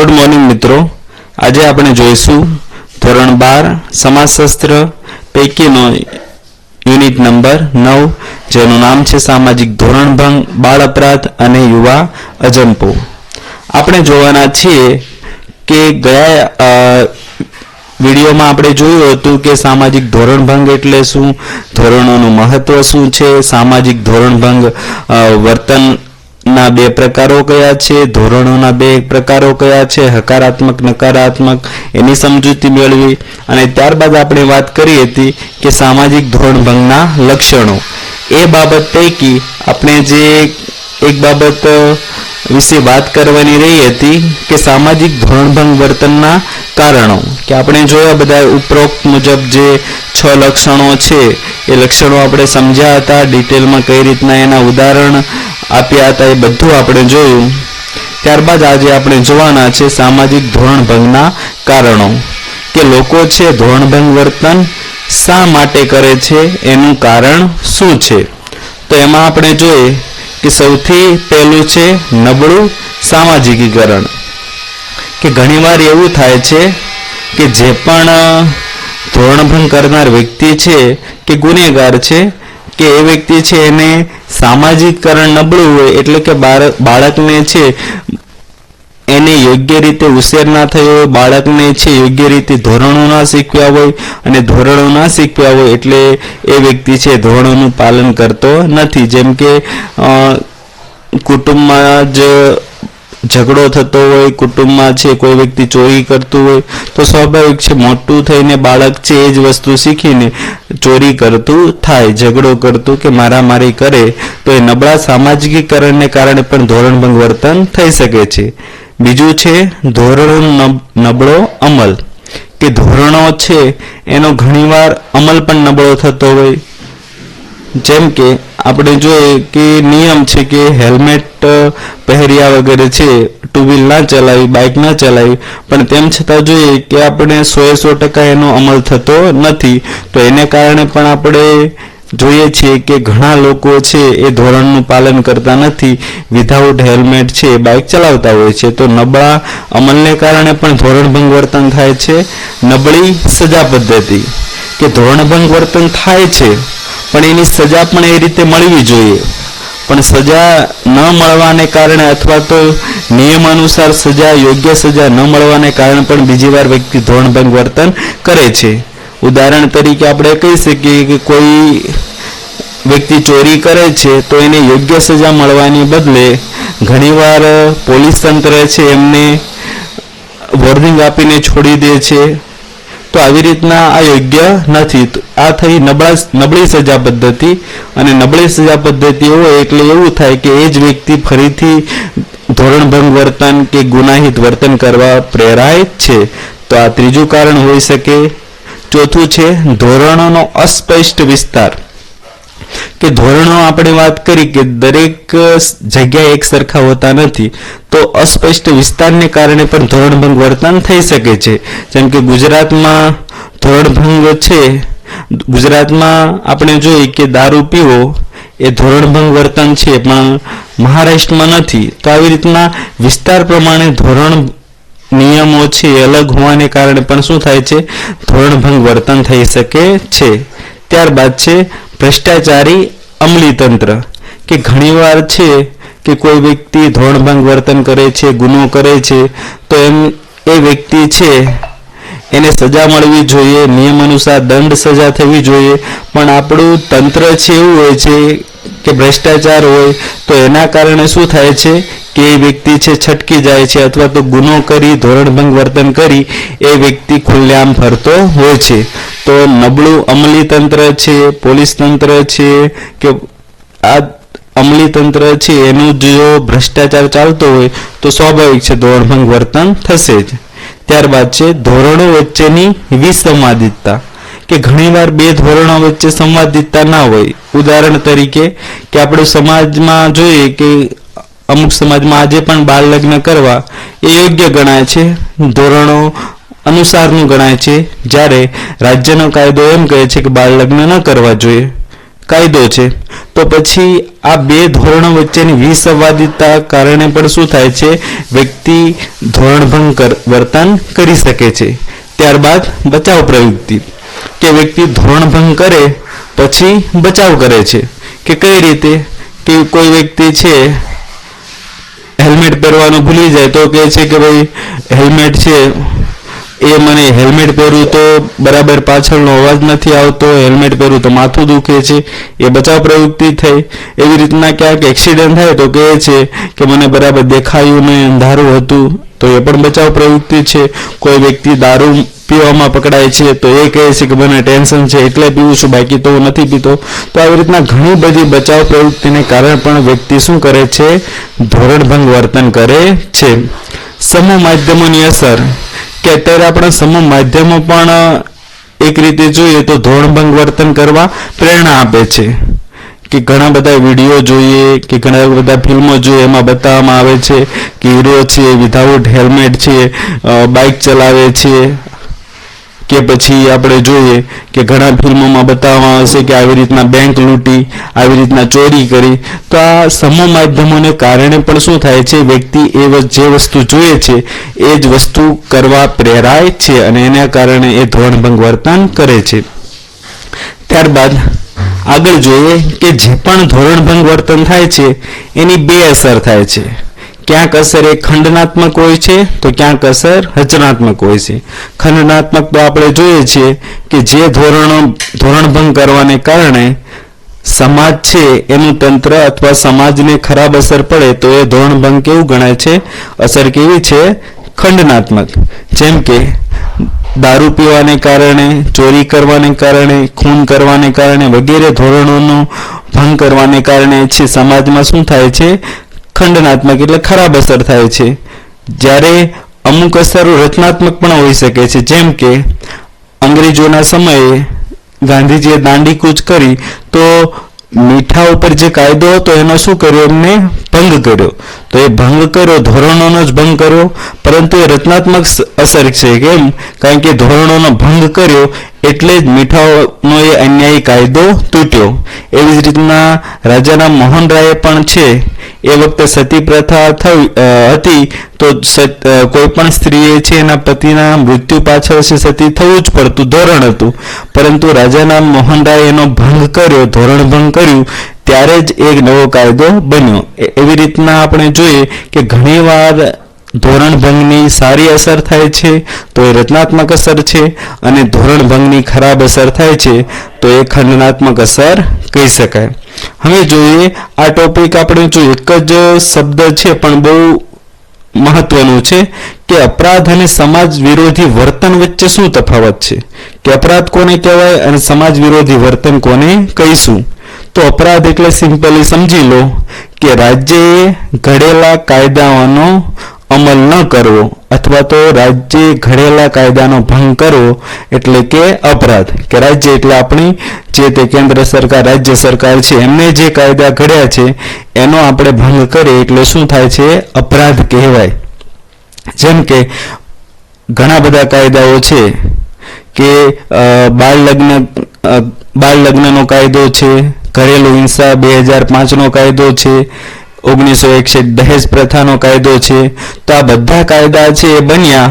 Good morning મિત્રો. આજે આપણે જોઈશું ધોરણ બાર સમાજશાસ્ત્ર પૈકીનો યુનિટ નંબર નવ જેનું નામ છે સામાજિક ધોરણભંગ બાળ અપરાધ અને યુવા અજંપો. આપણે જોવાના છીએ કે ગયા વિડીયોમાં આપણે જોયું હતું કે સામાજિક ધોરણભંગ એટલે શું? ધોરણોનું મહત્વ શું છે? સામાજિક ધોરણભંગ અ, વર્તનના બે પ્રકારો કયા છે? ધોરણોના બે પ્રકારો કયા છે? હકારાત્મક, નકારાત્મક, એની સમજૂતી મેળવી. અને ત્યારબાદ આપણે વાત કરી હતી કે સામાજિક ધોરણભંગના લક્ષણો. એ બાબત પૈકી આપણે જે એક બાબત વિશે વાત કરવાની રહી હતી કે સામાજિક ધોરણભંગ વર્તનના કારણો. કે આપણે જોયા બધા ઉપરોક્ત મુજબ જે છ લક્ષણો છે, એ લક્ષણો આપણે સમજ્યા હતા, ડિટેલમાં કઈ રીતના એના ઉદાહરણ આપ્યા હતા એ બધું આપણે જોયું. ત્યારબાદ આજે આપણે જોવાના છે સામાજિક ધોરણભંગના કારણો. કે લોકો છે ધોરણભંગ વર્તન શા માટે કરે છે? એનું કારણ શું છે? તો એમાં આપણે જોઈએ કે સૌથી પહેલું છે નબળું સામાજિકીકરણ. કે ઘણીવાર એવું થાય છે કે જે પણ ધોરણભંગ કરનાર વ્યક્તિ છે, કે ગુનેગાર છે, કે એ વ્યક્તિ છે એને સામાજિકકરણ નબળું હોય એટલે કે બાળક બાળકને છે એને યોગ્ય રીતે ઉછેર ના થયો હોય, બાળકને છે યોગ્ય રીતે ધોરણો ના શીખવ્યા હોય અને ધોરણો ના શીખવ્યા હોય એટલે એ વ્યક્તિ છે ધોરણોનું પાલન કરતો નથી. જેમ કે કુટુંબમાં જ ઝઘડો થતો હોય, કુટુંબમાં છે કોઈ વ્યક્તિ ચોરી કરતું હોય, તો સ્વાભાવિક છે મોટું થઈને બાળક છે એ જ વસ્તુ શીખીને ચોરી કરતું થાય, ઝઘડો કરતું કે મારામારી કરે, તો એ નબળા સામાજિકીકરણને કારણે પણ ધોરણભંગ વર્તન થઈ શકે છે. બીજું છે ધોરણો નબ- નબળો અમલ. કે ધોરણો છે, એનો ઘણીવાર અમલ પણ નબળો થતો હોય. જેમ કે, આપણે જોઈએ કે નિયમ છે કે હેલ્મેટ પહેર્યા વગેરે છે, ટુ વ્હીલ ના ચલાવી, બાઇક ના ચલાવી. પણ તેમ છતાં જોઈએ કે આપણે સો એ સો ટકા એનો અમલ થતો નથી. તો એને કારણે પણ આપણે જોઈએ છીએ કે ઘણા લોકો છે એ ધોરણનું પાલન કરતા નથી વિધાઉટ હેલ્મેટ છે બાઇક ચલાવતા હોય છે. તો નબળા અમલને કારણે પણ ધોરણભંગ વર્તન થાય છે. નબળી સજા પદ્ધતિ, કે ધોરણભંગ વર્તન થાય છે, પણ એની સજા પણ એ રીતે મળવી જોઈએ. પણ સજા ન મળવાને કારણે અથવા તો નિયમ અનુસાર સજા, યોગ્ય સજા ન મળવાને કારણે પણ બીજી વાર વ્યક્તિ ધોરણભંગ વર્તન કરે છે. ઉદાહરણ તરીકે આપણે કહી શકીએ કે કોઈ વ્યક્તિ ચોરી કરે છે, તો એને યોગ્ય સજા મળવાની બદલે ઘણીવાર પોલીસ તંત્ર છે, એમને વોર્નિંગ આપીને છોડી દે છે. તો આવી રીતના આ યોગ્ય નથી. આ થઈ નબળા નબળી સજા પદ્ધતિ અને નબળી સજા પદ્ધતિ હોય એટલે એવું થાય કે એ જ વ્યક્તિ ફરીથી ધોરણભંગ વર્તન કે ગુનાહિત વર્તન કરવા પ્રેરાય છે. તો આ ત્રીજું કારણ હોઈ શકે ચોથું છે ધોરણોનો અસ્પષ્ટ વિસ્તાર. કે ધોરણો આપણે વાત કરી કે દરેક જગ્યાએ એક સરખા હોતા નથી, તો અસ્પષ્ટ વિસ્તારને કારણે પણ ધોરણભંગ વર્તન થઈ શકે છે. જેમ કે ગુજરાતમાં ધોરણભંગ છે, ગુજરાતમાં આપણે જોઈએ કે દારૂ પીવો એ ધોરણભંગ વર્તન છે, પણ મહારાષ્ટ્રમાં નથી. તો આવી રીતના વિસ્તાર પ્રમાણે ધોરણ નિયમો છે અલગ હોવાને કારણે પણ શું થાય છે, ધોરણભંગ વર્તન થઈ શકે છે. ત્યારબાદ છે, ભ્રષ્ટાચારી અમલી તંત્ર કે ઘણીવાર છે કે કોઈ વ્યક્તિ ધોરણભંગ વર્તન કરે છે, ગુનો કરે છે, તો એમ, એ વ્યક્તિ છે, એને સજા મળવી જોઈએ, નિયમ અનુસાર દંડ સજા થવી જોઈએ. પણ આપણું તંત્ર છે એવું હોય છે કે ભ્રષ્ટાચાર હોય, તો એના કારણે શું થાય છે કે એ વ્યક્તિ છે છટકી જાય છે અથવા તો ગુનો કરી, ધોરણભંગ વર્તન કરી, એ વ્યક્તિ ખુલ્લેઆમ ફરતો હોય છે. તો નબળું અમલી તંત્ર છે, પોલીસ તંત્ર છે, કે આ અમલી તંત્ર છે, એનું જો ભ્રષ્ટાચાર ચાલતો હોય, તો સ્વાભાવિક છે ધોરણભંગ વર્તન થશે જ. ત્યારબાદ છે ધોરણો વચ્ચેની વિસંવાદિતતા. કે ઘણીવાર બે ધોરણો વચ્ચે સંવાદિતતા ના હોય. ઉદાહરણ તરીકે, કે આપણે સમાજમાં જોઈએ કે અમુક સમાજમાં આજે પણ બાળ લગ્ન કરવા એ યોગ્ય ગણાય છે. ધોરણો અનુસારનું ગણાય છે. જ્યારે રાજ્યનો કાયદો એમ કહે છે કે બાળ લગ્ન ન કરવા જોઈએ. કાયદો છે. તો પછી આ બે ધોરણો વચ્ચેની વિસંવાદિતા કારણે પણ શું થાય છે? વ્યક્તિ ધોરણભંગ કર- વર્તન કરી શકે છે. ત્યારબાદ બચાવ પ્રવૃત્તિ. કે વ્યક્તિ ધોરણભંગ કરે, પછી બચાવ કરે છે. કે કઈ રીતે? કે કોઈ વ્યક્તિ છે હેલ્મેટ પહેરવાનું ભૂલી જાય તો કહે છે કે ભાઈ, હેલ્મેટ છે, એ મને હેલ્મેટ પહેરું તો બરાબર પાછળનો અવાજ નથી આવતો, હેલ્મેટ પહેરું તો માથું દુખે છે, એ બચાવ પ્રવૃત્તિ થઈ એવી રીતના ક્યાંક એક્સિડન્ટ થાય તો કહે છે કે મને બરાબર દેખાયું નહીં, અંધારું હતું. તો એ પણ બચાવ પ્રવૃત્તિ છે. કોઈ વ્યક્તિ દારૂ પીવામાં પકડાય છે તો એ કહે છે કે મને ટેન્શન છે, એટલે પીવું છું, બાકી તો હું નથી પીતો. તો આવી રીતના ઘણી બધી બચાવ પ્રવૃત્તિને કારણે પણ વ્યક્તિ શું કરે છે? ધોરણભંગ વર્તન કરે છે. સમૂહ માધ્યમોની અસર. કે અત્યારે આપણા સમૂહ માધ્યમો પણ એક રીતે જોઈએ તો ધોરણભંગ વર્તન કરવા પ્રેરણા આપે છે. કે ઘણા બધા વીડિયો જોઈએ, કે ઘણા બધા ફિલ્મો જોઈએ, એમાં બતાવવામાં આવે છે કે હીરો છે વિધાઉટ હેલ્મેટ છે બાઇક ચલાવે છે, કે પછી આપણે જોઈએ કે ઘણા ફિલ્મોમાં બતાવવામાં આવશે કે આવી રીતના બેંક લૂંટી, આવી રીતના ચોરી કરી. તો આ સમૂહ માધ્યમોને કારણે પણ શું થાય છે, વ્યક્તિ એ જે વસ્તુ જોઈએ છે, એ જ વસ્તુ કરવા પ્રેરાય છે અને એના કારણે એ ધોરણભંગ વર્તન કરે છે. ત્યારબાદ આગળ જોઈએ કે જે પણ ધોરણભંગ વર્તન થાય છે, એની બે અસર થાય છે. ક્યાંક અસર એ ખંડનાત્મક હોય છે, તો ક્યાંક અસર રચનાત્મક હોય છે. ખંડનાત્મક તો આપણે જોઈએ છીએ કે જે ધોરણો ધોરણભંગ કરવાને કારણે સમાજ છે, એનું તંત્ર અથવા સમાજને ખરાબ અસર પડે, તો એ ધોરણભંગ કેવું ગણાય છે? અસર કેવી છે? ખંડનાત્મક. જેમ કે દારૂ પીવાને કારણે, ચોરી કરવાને કારણે, ખૂન કરવાને કારણે વગેરે ધોરણોનો ભંગ કરવાને કારણે છે. સમાજમાં શું થાય છે? ખંડનાત્મક એટલે ખરાબ અસર થાય છે. જ્યારે અમુક અસરો રચનાત્મક પણ હોઈ શકે છે. જેમ કે, અંગ્રેજોના સમયે ગાંધીજીએ દાંડી કૂચ કરી તો મીઠા ઉપર જે કાયદો હતો, એનો શું કર્યો એમને? ભંગ કર્યો. તો એ ભંગ કર્યો, ધોરણોનો જ ભંગ કર્યો. પરંતુ એ રચનાત્મક અસર છે કેમ કારણ કે ધોરણોનો ભંગ કર્યો એટલે જ મીઠાઓનો એ અન્યાયી કાયદો તૂટ્યો. એવી જ રીતના રાજાના મોહન રાયે પણ છે. એ વખતે સતી પ્રથા થઈ હતી, તો કોઈ પણ સ્ત્રીએ છે એના પતિના મૃત્યુ પાછળ છે સતી થવું જ પડતું, ધોરણ હતું. પરંતુ રાજાના મોહનરાય એનો ભંગ કર્યો, ધોરણ ભંગ કર્યું, ત્યારે જ એક નવો કાયદો બન્યો. એવી રીતના આપણે જોઈએ કે ઘણીવાર ધોરણભંગની સારી અસર થાય છે, તો એ રચનાત્મક અસર છે, અને ધોરણભંગની ખરાબ અસર થાય છે. તો એ ખંડનાત્મક અસર કહી શકાય. હવે જોઈએ, આ ટોપિક આપણે જો એક જ શબ્દ છે, પણ બહુ મહત્વનું છે કે અપરાધ અને સમાજ વિરોધી વર્તન વચ્ચે શું તફાવત છે? કે અપરાધ કોને કહેવાય અને સમાજ વિરોધી વર્તન કોને કહીશું? તો અપરાધ એટલે સિમ્પલી સમજી લો કે રાજ્યએ ઘડેલા કાયદાઓનો અમલ ન કરવો અથવા તો રાજ્યે ઘડેલા કાયદાનો ભંગ કરવો એટલે કે અપરાધ. કે રાજ્ય એટલે આપણી જે તે કેન્દ્ર સરકાર, રાજ્ય સરકાર છે, એમને જે કાયદા ઘડ્યા છે, એનો આપણે ભંગ કરીએ એટલે શું થાય છે? અપરાધ કહેવાય. જેમ કે ઘણા બધા કાયદાઓ છે કે બાળલગ્ન બાળ લગ્ન બાળ લગ્નનો કાયદો છે, ઘરેલું હિંસા બે હજાર પાંચનો કાયદો છે ઓગણીસો એકસઠ દહેજ પ્રથાનો કાયદો છે, તો આ બધા કાયદા છે એ બન્યા.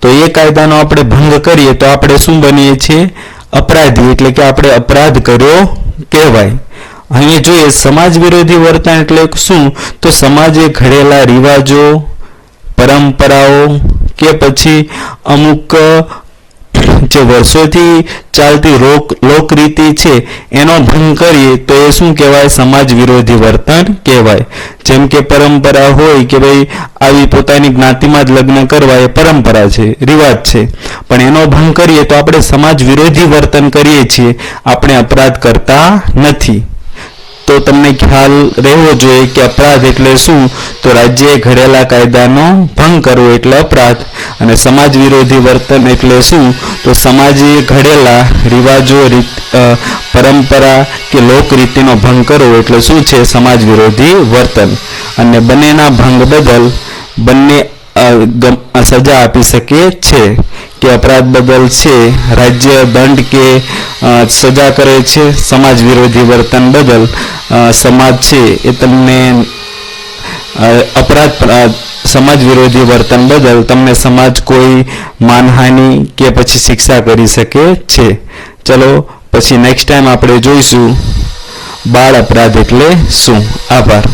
તો એ કાયદાનો આપણે ભંગ કરીએ તો આપણે શું બનીએ છીએ? અપરાધી, એટલે કે આપણે અપરાધ કર્યો કહેવાય. અહીંયા જોઈએ, સમાજ વિરોધી વર્તન એટલે શું? તો સમાજે ઘડેલા રિવાજો, પરંપરાઓ કે પછી અમુક જે વર્ષોથી ચાલતી રોક લોકરીતિ છે, એનો ભંગ કરીએ તો એ શું કહેવાય? સમાજ વિરોધી વર્તન કહેવાય. જેમ કે પરંપરા હોય કે ભાઈ આવી પોતાની જ્ઞાતિમાં જ લગ્ન કરવા એ પરંપરા છે, રિવાજ છે. પણ એનો ભંગ કરીએ તો આપણે સમાજ વિરોધી વર્તન કરીએ છીએ. આપણે અપરાધ કરતા નથી. તો તમને ખ્યાલ રહેવો જોઈએ કે અપરાધ એટલે શું? તો રાજ્યએ ઘડેલા કાયદાનો ભંગ કરવો એટલે અપરાધ. અને સમાજ વિરોધી વર્તન એટલે શું? તો સમાજે ઘડેલા રિવાજો, રીત પરંપરા કે લોકરીતિનો ભંગ કરવો એટલે શું છે? સમાજ વિરોધી વર્તન. અને બંનેના ભંગ બદલ બંને સજા આપી શકે છે કે અપરાધ બદલ છે? રાજ્ય દંડ કે સજા કરે છે? સમાજ વિરોધી વર્તન બદલ સમાજ છે એ તમને અપરાધ સમાજ વિરોધી વર્તન બદલ તમને સમાજ કોઈ માનહાનિ કે પછી શિક્ષા કરી શકે છે? ચલો, પછી નેક્સ્ટ ટાઈમ આપણે જોઈશું. બાળ અપરાધ એટલે શું? આભાર.